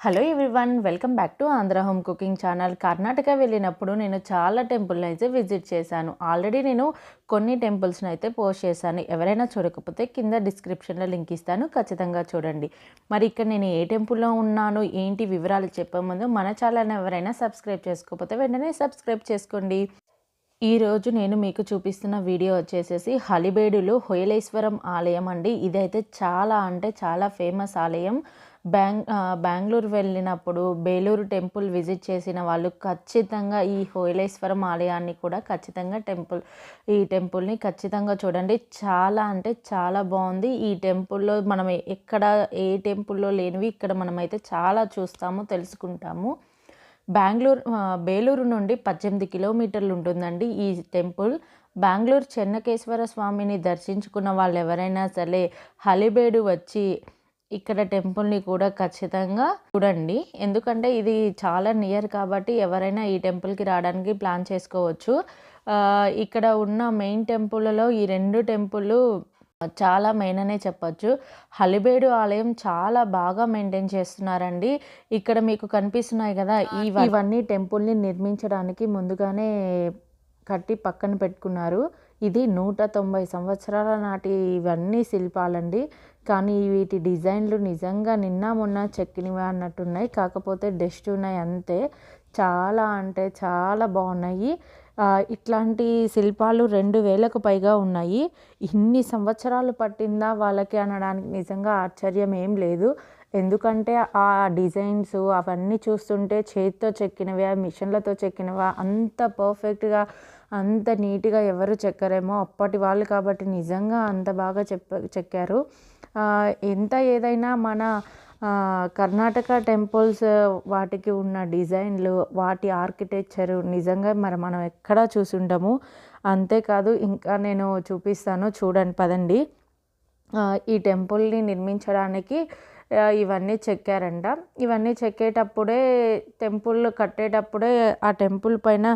Hello everyone welcome back to Andhra home cooking channel. Karnataka వెళ్ళినప్పుడు నేను చాలా టెంపుల్ని అయితే విజిట్ చేశాను. ఆల్రెడీ నేను కొన్ని టెంపుల్స్ని అయితే పోస్ట్ చేశాను. ఎవరైనా చూడకపోతే కింద డిస్క్రిప్షన్లో లింక్ ఇస్తాను. ఖచ్చితంగా చూడండి. మరి ఇక్కడ నేను ఏ టెంపుల్లో ఉన్నాను ఏంటి వివరాలు చెప్పే ముందు మన ఛానల్ని ఎవరైనా సబ్స్క్రైబ్ చేసుకోకపోతే వెంటనే సబ్స్క్రైబ్ చేసుకోండి. ఈరోజు నేను మీకు చూపిస్తున్న వీడియో వచ్చేసేసి హలిబేడులో హొయలేశ్వరం ఆలయం అండి. ఇదైతే చాలా అంటే చాలా ఫేమస్ ఆలయం. బ్యాంగ్ బెంగళూరు వెళ్ళినప్పుడు బేలూరు టెంపుల్ విజిట్ చేసిన వాళ్ళు ఖచ్చితంగా ఈ హోయలేశ్వరం ఆలయాన్ని కూడా ఖచ్చితంగా టెంపుల్ ఈ టెంపుల్ని ఖచ్చితంగా చూడండి. చాలా అంటే చాలా బాగుంది. ఈ టెంపుల్లో మనం ఎక్కడ ఏ టెంపుల్లో లేనివి ఇక్కడ మనమైతే చాలా చూస్తాము తెలుసుకుంటాము. బెంగళూరు బేలూరు నుండి పద్దెనిమిది కిలోమీటర్లు ఉంటుందండి ఈ టెంపుల్. బెంగళూరు చెన్నకేశ్వర స్వామిని దర్శించుకున్న వాళ్ళు ఎవరైనా సరే హలిబేడు వచ్చి ఇక్కడ టెంపుల్ని కూడా ఖచ్చితంగా చూడండి. ఎందుకంటే ఇది చాలా నియర్ కాబట్టి ఎవరైనా ఈ టెంపుల్కి రావడానికి ప్లాన్ చేసుకోవచ్చు. ఇక్కడ ఉన్న మెయిన్ టెంపుల్లో ఈ రెండు టెంపుల్ చాలా మెయిన్ అనే చెప్పొచ్చు. హలిబేడు ఆలయం చాలా బాగా మెయింటైన్ చేస్తున్నారండి. ఇక్కడ మీకు కనిపిస్తున్నాయి కదా ఇవ- ఇవన్నీ టెంపుల్ని నిర్మించడానికి ముందుగానే కట్టి పక్కన పెట్టుకున్నారు. ఇది నూట తొంభై సంవత్సరాల నాటి ఇవన్నీ శిల్పాలండి. కానీ వీటి డిజైన్లు నిజంగా నిన్న మొన్న చెక్కినవి అన్నట్టున్నాయి. కాకపోతే డస్ట్ ఉన్నాయి అంతే. చాలా అంటే చాలా బాగున్నాయి. ఇట్లాంటి శిల్పాలు రెండు వేలకు పైగా ఉన్నాయి. ఇన్ని సంవత్సరాలు పట్టిందా వాళ్ళకి అనడానికి నిజంగా ఆశ్చర్యం ఏం లేదు. ఎందుకంటే ఆ డిజైన్స్ అవన్నీ చూస్తుంటే చేతితో చెక్కినవా మిషన్లతో చెక్కినవా అంత పర్ఫెక్ట్గా అంత నీట్గా ఎవరు చెక్కరేమో అప్పటి వాళ్ళు కాబట్టి నిజంగా అంత బాగా చెప్ప చెక్కారు. ఎంత ఏదైనా మన కర్ణాటక టెంపుల్స్ వాటికి ఉన్న డిజైన్లు వాటి ఆర్కిటెక్చరు నిజంగా మరి మనం ఎక్కడా చూసుంటాము అంతేకాదు ఇంకా నేను చూపిస్తాను చూడండి పదండి. ఈ టెంపుల్ని నిర్మించడానికి ఇవన్నీ చెక్కారంట. ఇవన్నీ చెక్కేటప్పుడే టెంపుల్ కట్టేటప్పుడే ఆ టెంపుల్ పైన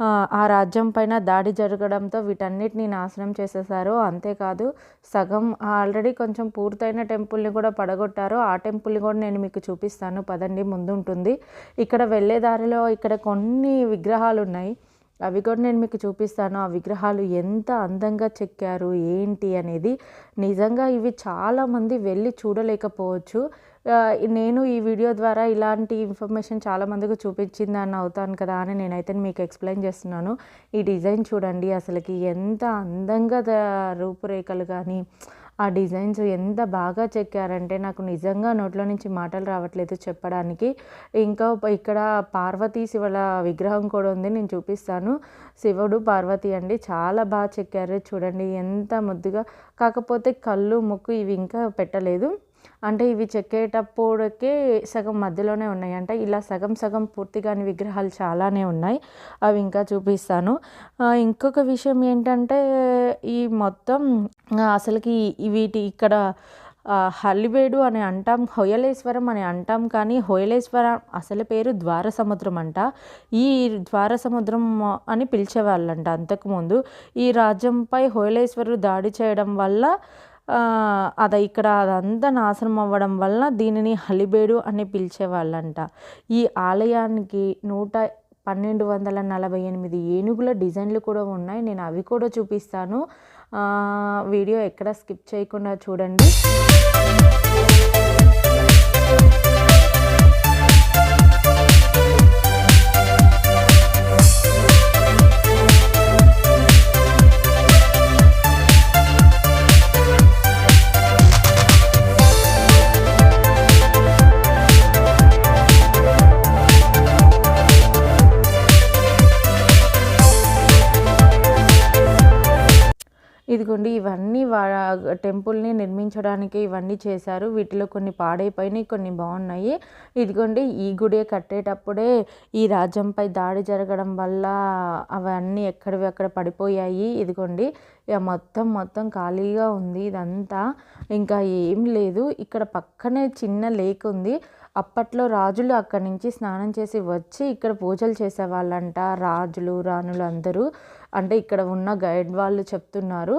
ఆ, రాజ్యం పైన దాడి జరగడంతో వీటన్నిటిని నాశనం చేసేసారు అంతేకాదు సగం ఆల్రెడీ కొంచెం పూర్తయిన టెంపుల్ని కూడా పడగొట్టారు. ఆ టెంపుల్ని కూడా నేను మీకు చూపిస్తాను. పదండి ముందుంటుంది. ఇక్కడ వెళ్ళే దారిలో ఇక్కడ కొన్ని విగ్రహాలు ఉన్నాయి అవి కూడా నేను మీకు చూపిస్తాను. ఆ విగ్రహాలు ఎంత అందంగా చెక్కారు ఏంటి అనేది నిజంగా ఇవి చాలామంది వెళ్ళి చూడలేకపోవచ్చు. నేను ఈ వీడియో ద్వారా ఇలాంటి ఇన్ఫర్మేషన్ చాలా మందికి చూపించిందని అవుతాను కదా అని నేనైతే మీకు ఎక్స్ప్లెయిన్ చేస్తున్నాను. ఈ డిజైన్ చూడండి అసలుకి ఎంత అందంగా రూపురేఖలు కానీ ఆ డిజైన్స్ ఎంత బాగా చెక్కారంటే నాకు నిజంగా నోట్లో నుంచి మాటలు రావట్లేదు చెప్పడానికి. ఇంకా ఇక్కడ పార్వతీ శివుల విగ్రహం కూడా ఉంది నేను చూపిస్తాను. శివుడు పార్వతి అండి చాలా బాగా చెక్కారు. చూడండి ఎంత ముద్దుగా. కాకపోతే కళ్ళు ముక్కు ఇవి ఇంకా పెట్టలేదు. అంటే ఇవి చెక్కేటప్పుడుకే సగం మధ్యలోనే ఉన్నాయి. అంటే ఇలా సగం సగం పూర్తి కాని విగ్రహాలు చాలానే ఉన్నాయి. అవి ఇంకా చూపిస్తాను. ఇంకొక విషయం ఏంటంటే ఈ మొత్తం అసలుకి వీటి ఇక్కడ ఆ, హల్లివేడు అని అంటాం హొయలేశ్వరం అని అంటాం కానీ హొయలేశ్వరం అసలు పేరు ద్వార సముద్రం అంట. ఈ ద్వార సముద్రం అని పిలిచేవాళ్ళంట అంతకుముందు ఈ రాజ్యంపై హొయలేశ్వరుడు దాడి చేయడం వల్ల అది ఇక్కడ అదంతా నాశనం అవ్వడం వల్ల దీనిని హలిబేడు అని పిలిచేవాళ్ళంట. ఈ ఆలయానికి నూట పన్నెండు వందల నలభై ఎనిమిది ఏనుగుల డిజైన్లు కూడా ఉన్నాయి. నేను అవి కూడా చూపిస్తాను. వీడియో ఎక్కడ స్కిప్ చేయకుండా చూడండి. ఇదిగోండి ఇవన్నీ వా టెంపుల్ని నిర్మించడానికి ఇవన్నీ చేశారు. వీటిలో కొన్ని పాడైపోయినాయి కొన్ని బాగున్నాయి. ఇదిగోండి ఈ గుడి కట్టేటప్పుడే ఈ రాజ్యంపై దాడి జరగడం వల్ల అవన్నీ ఎక్కడివి అక్కడ పడిపోయాయి. ఇదిగోండి ఇక మొత్తం మొత్తం ఖాళీగా ఉంది ఇదంతా. ఇంకా ఏం లేదు. ఇక్కడ పక్కనే చిన్న లేక్ ఉంది. అప్పట్లో రాజులు అక్కడి నుంచి స్నానం చేసి వచ్చి ఇక్కడ పూజలు చేసేవాళ్ళంట. రాజులు రాణులు అందరూ. అంటే ఇక్కడ ఉన్న గైడ్ వాళ్ళు చెప్తున్నారు.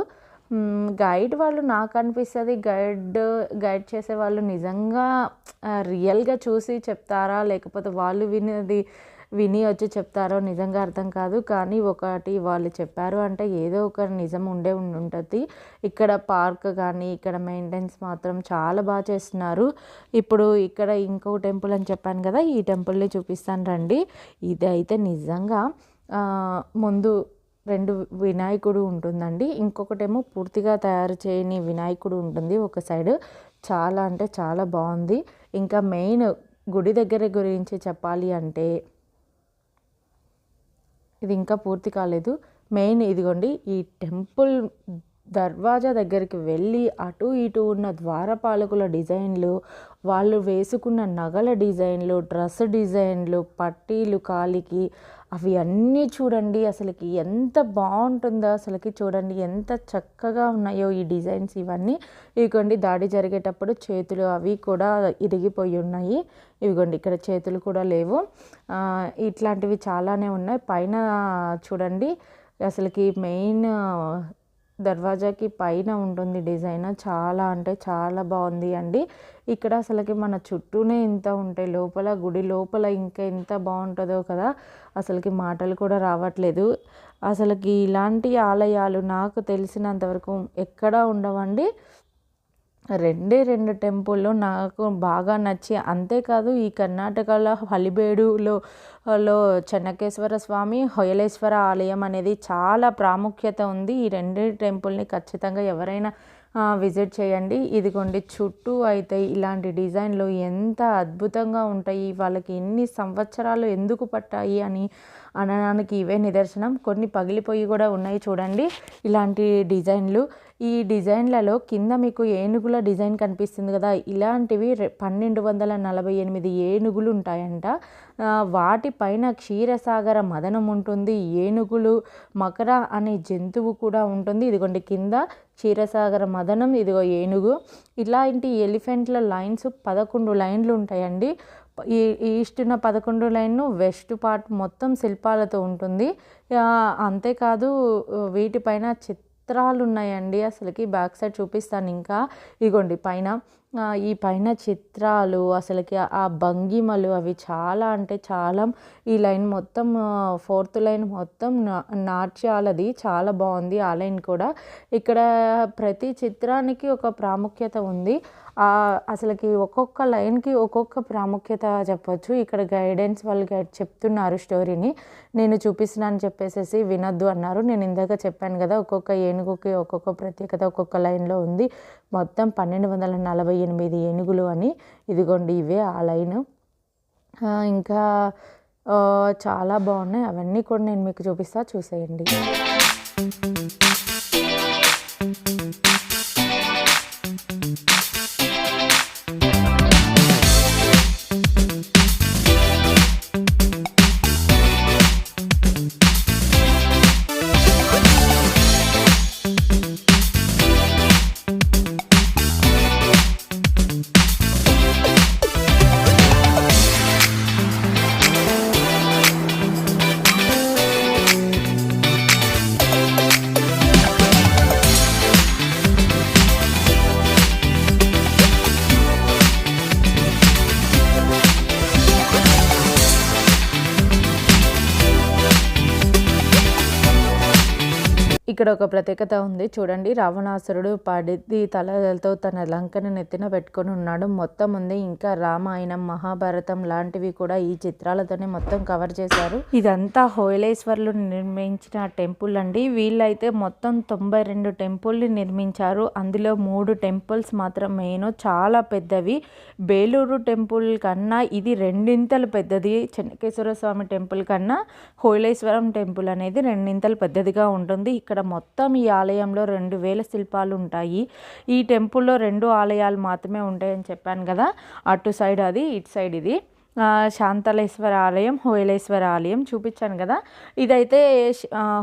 గైడ్ వాళ్ళు నాకు అనిపిస్తుంది గైడ్ గైడ్ చేసే వాళ్ళు నిజంగా రియల్‌గా చూసి చెప్తారా? లేకపోతే వాళ్ళు వినేది విని వచ్చి చెప్తారో నిజంగా అర్థం కాదు. కానీ ఒకటి వాళ్ళు చెప్పారు అంటే ఏదో ఒక నిజం ఉండే ఉంటుంది ఇక్కడ పార్క్ కానీ ఇక్కడ మెయింటెన్స్ మాత్రం చాలా బాగా చేస్తున్నారు. ఇప్పుడు ఇక్కడ ఇంకో టెంపుల్ అని చెప్పాను కదా ఈ టెంపుల్‌ని చూపిస్తాను రండి. ఇది అయితే నిజంగా ముందు రెండు వినాయకుడు ఉంటుందండి. ఇంకొకటేమో పూర్తిగా తయారు చేయని వినాయకుడు ఉంటుంది ఒక సైడు. చాలా అంటే చాలా బాగుంది ఇంకా మెయిన్ గుడి దగ్గర గురించి చెప్పాలి అంటే ఇది ఇంకా పూర్తి కాలేదు. మెయిన్ ఇదిగోండి ఈ టెంపుల్ దర్వాజా దగ్గరికి వెళ్ళి అటు ఇటు ఉన్న ద్వారపాలకుల డిజైన్‌లు, వాళ్ళు వేసుకున్న నగల డిజైన్‌లు, డ్రెస్ డిజైన్‌లు, పట్టీలు కాలికి అవి అన్నీ చూడండి అసలకి ఎంత బాగుంటుందో అసలుకి చూడండి ఎంత చక్కగా ఉన్నాయో ఈ డిజైన్స్ ఇవన్నీ. ఇదిగోండి దాడి జరిగేటప్పుడు చేతులు అవి కూడా ఇరిగిపోయి ఉన్నాయి. ఇవిగోండి ఇక్కడ చేతులు కూడా లేవు. ఇట్లాంటివి చాలానే ఉన్నాయి. పైన చూడండి అసలుకి మెయిన్ దర్వాజాకి పైన ఉంటుంది డిజైన్. చాలా అంటే చాలా బాగుంది అండి. ఇక్కడ అసలకి మన చుట్టూనే ఇంత ఉంటాయి లోపల గుడి లోపల ఇంకా ఎంత బాగుంటుందో కదా! అసలుకి మాటలు కూడా రావట్లేదు. అసలుకి ఇలాంటి ఆలయాలు నాకు తెలిసినంతవరకు ఎక్కడా ఉండవండి. రెండే రెండు టెంపుల్లు నాకు బాగా నచ్చి అంతేకాదు ఈ కర్ణాటకలో హలిబేడులో లో చెన్నకేశ్వర స్వామి, హొయలేశ్వర ఆలయం అనేది చాలా ప్రాముఖ్యత ఉంది. ఈ రెండే టెంపుల్‌ని ఖచ్చితంగా ఎవరైనా విజిట్ చేయండి. ఇదిగోండి చుట్టూ అయితే ఇలాంటి డిజైన్‌లు ఎంత అద్భుతంగా ఉంటాయి. వాళ్ళకి ఎన్ని సంవత్సరాలు ఎందుకు పట్టాయి అని అనడానికి ఇవే నిదర్శనం. కొన్ని పగిలిపోయి కూడా ఉన్నాయి చూడండి. ఇలాంటి డిజైన్‌లు. ఈ డిజైన్‌లలో కింద మీకు ఏనుగుల డిజైన్ కనిపిస్తుంది కదా ఇలాంటివి పన్నెండు వందల నలభై ఎనిమిది ఏనుగులు ఉంటాయంట. వాటిపైన క్షీరసాగర మదనం ఉంటుంది. ఏనుగులు, మకర అనే జంతువు కూడా ఉంటుంది. ఇదిగోండి కింద క్షీరసాగర మదనం, ఇదిగో ఏనుగు. ఇలాంటి ఎలిఫెంట్ల లైన్స్ 11 లైన్‌లు ఉంటాయండి. ఈ ఈస్ట్‌న పదకొండు లైన్ను వెస్ట్ పార్ట్ మొత్తం శిల్పాలతో ఉంటుంది. అంతేకాదు వీటిపైన చిత్రాలు ఉన్నాయండి అసలుకి బ్యాక్ సైడ్ చూపిస్తాను ఇంకా. ఇగోండి పైన ఈ పైన చిత్రాలు అసలుకి ఆ భంగిమలు అవి చాలా అంటే చాలా ఈ లైన్ మొత్తం ఫోర్త్ లైన్ మొత్తం నాట్యాలది. చాలా బాగుంది ఆ లైన్ కూడా. ఇక్కడ ప్రతి చిత్రానికి ఒక ప్రాముఖ్యత ఉంది. అసలుకి ఒక్కొక్క లైన్‌కి ఒక్కొక్క ప్రాముఖ్యత చెప్పొచ్చు. ఇక్కడ గైడెన్స్ వాళ్ళు గైడ్ చెప్తున్నారు స్టోరీని. నేను చూపిస్తున్నాను చెప్పేసేసి వినొద్దు అన్నారు. నేను ఇందాక చెప్పాను కదా ఒక్కొక్క ఏనుగుకి ఒక్కొక్క ప్రత్యేకత ఒక్కొక్క లైన్‌లో ఉంది. మొత్తం పన్నెండు వందల నలభై ఎనిమిది ఏనుగులు అని. ఇదిగోండి ఇవే ఆ లైను. ఇంకా చాలా బాగున్నాయి అవన్నీ కూడా నేను మీకు చూపిస్తా చూసేయండి. ఇక్కడ ఒక ప్రత్యేకత ఉంది చూడండి. రావణాసురుడు పడిది తలతో తన లంకను నెత్తిన పెట్టుకొని ఉన్నాడు. మొత్తం ఉంది. ఇంకా రామాయణం, మహాభారతం లాంటివి కూడా ఈ చిత్రాలతోనే మొత్తం కవర్ చేశారు. ఇదంతా హోయలేశ్వర్లు నిర్మించిన టెంపుల్ అండి. వీళ్ళైతే మొత్తం 92 టెంపుల్‌ని నిర్మించారు. అందులో మూడు టెంపుల్స్ మాత్రం మెయిన్ చాలా పెద్దవి. బేలూరు టెంపుల్ కన్నా ఇది రెండింతలు పెద్దది. చెన్నకేశ్వర స్వామి టెంపుల్ కన్నా హోయలేశ్వరం టెంపుల్ అనేది రెండింతలు పెద్దదిగా ఉంటుంది. ఇక్కడ మొత్తం ఈ ఆలయంలో 2000 శిల్పాలు ఉంటాయి. ఈ టెంపుల్‌లో రెండు ఆలయాలు మాత్రమే ఉంటాయని చెప్పాను కదా అటు సైడ్ అది, ఇటు సైడ్ ఇది. శాంతలేశ్వర ఆలయం, హోయలేశ్వర ఆలయం చూపించాను కదా ఇదైతే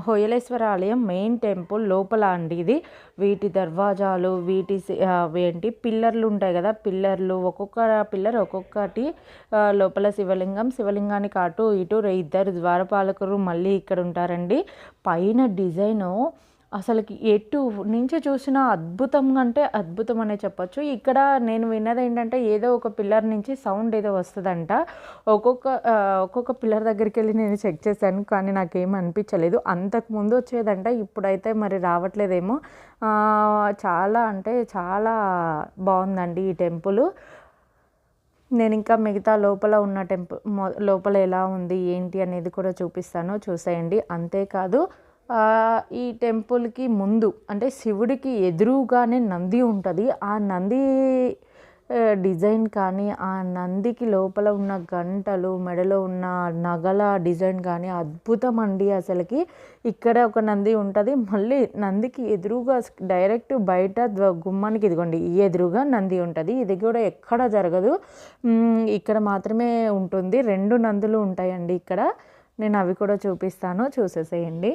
హోయలేశ్వర ఆలయం మెయిన్ టెంపుల్ లోపల అండి ఇది. వీటి దర్వాజాలు, వీటి ఏంటి పిల్లర్లు ఉంటాయి కదా పిల్లర్లు ఒక్కొక్క పిల్లర్ ఒక్కొక్కటి లోపల శివలింగం, శివలింగానికి అటు ఇటు ఇద్దరు ద్వారపాలకులు మళ్ళీ ఇక్కడ ఉంటారండి. పైన డిజైను అసలుకి ఎటు నుంచి చూసినా అద్భుతంగా అంటే అద్భుతం అనే చెప్పొచ్చు. ఇక్కడ నేను విన్నది ఏంటంటే ఏదో ఒక పిల్లర్ నుంచి సౌండ్ ఏదో వస్తుందంట. ఒక్కొక్క ఒక్కొక్క పిల్లర్ దగ్గరికి వెళ్ళి నేను చెక్ చేశాను కానీ నాకేం అనిపించలేదు. అంతకు ముందు వచ్చేదంట ఇప్పుడైతే మరి రావట్లేదేమో. చాలా అంటే చాలా బాగుందండి ఈ టెంపుల్. నేను ఇంకా మిగతా లోపల ఉన్న టెంపుల్ లోపల ఎలా ఉంది ఏంటి అనేది కూడా చూపిస్తాను చూసేయండి. అంతేకాదు ఈ టెంపుల్కి ముందు అంటే శివుడికి ఎదురుగానే నంది ఉంటుంది. ఆ నంది డిజైన్ కానీ ఆ నందికి లోపల ఉన్న గంటలు మెడలో ఉన్న నగల డిజైన్ కానీ అద్భుతం అండి అసలుకి. ఇక్కడ ఒక నంది ఉంటుంది. మళ్ళీ నందికి ఎదురుగా డైరెక్ట్ బయట గుమ్మానికి ఇదిగోండి ఈ ఎదురుగా నంది ఉంటుంది. ఇది కూడా ఎక్కడ జరగదు. ఇక్కడ మాత్రమే ఉంటుంది. రెండు నందులు ఉంటాయండి ఇక్కడ. నేను అవి కూడా చూపిస్తాను. చూసేసేయండి.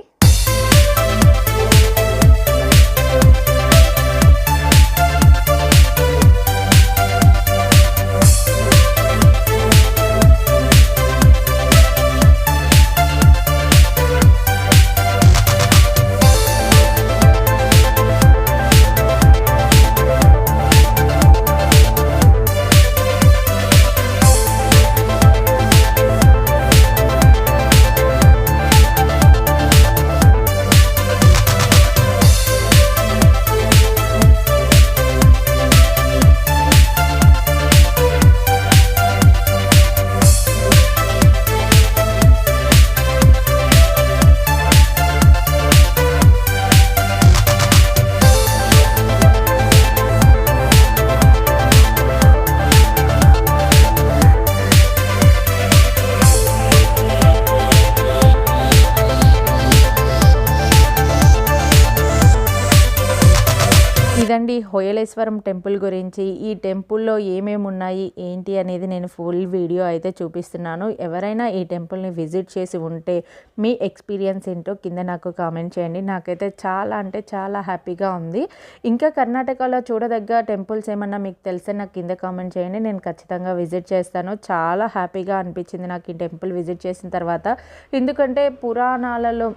ఇదండి టెంపుల్ గురించి ఈ టెంపుల్లో ఏమేమి ఉన్నాయి ఏంటి అనేది నేను ఫుల్ వీడియో అయితే చూపిస్తున్నాను. ఎవరైనా ఈ టెంపుల్ని విజిట్ చేసి ఉంటే మీ ఎక్స్పీరియన్స్ ఏంటో కింద నాకు కామెంట్ చేయండి. నాకైతే చాలా అంటే చాలా హ్యాపీగా ఉంది. ఇంకా కర్ణాటకలో చూడదగ్గ టెంపుల్స్ ఏమన్నా మీకు తెలిస్తే నాకు కింద కామెంట్ చేయండి. నేను ఖచ్చితంగా విజిట్ చేస్తాను. చాలా హ్యాపీగా అనిపించింది నాకు ఈ టెంపుల్ విజిట్ చేసిన తర్వాత. ఎందుకంటే పురాణాలలో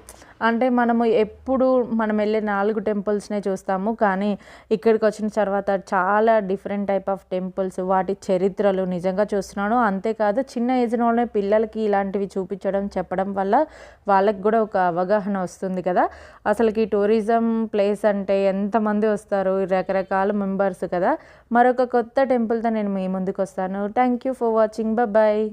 అంటే మనము ఎప్పుడు మనం వెళ్ళే నాలుగు టెంపుల్స్నే చూస్తాము. కానీ ఇక్కడికి వచ్చిన తర్వాత చాలా డిఫరెంట్ టైప్ ఆఫ్ టెంపుల్స్ వాటి చరిత్రలు నిజంగా చూస్తున్నాను. అంతేకాదు చిన్న ఏజ్లోనే పిల్లలకి ఇలాంటివి చూపించడం చెప్పడం వల్ల వాళ్ళకి కూడా ఒక అవగాహన వస్తుంది కదా. అసలుకి టూరిజం ప్లేస్ అంటే ఎంతమంది వస్తారు? రకరకాల మెంబర్స్ కదా. మరొక కొత్త టెంపుల్తో నేను మీ ముందుకు వస్తాను. Thank you for watching bye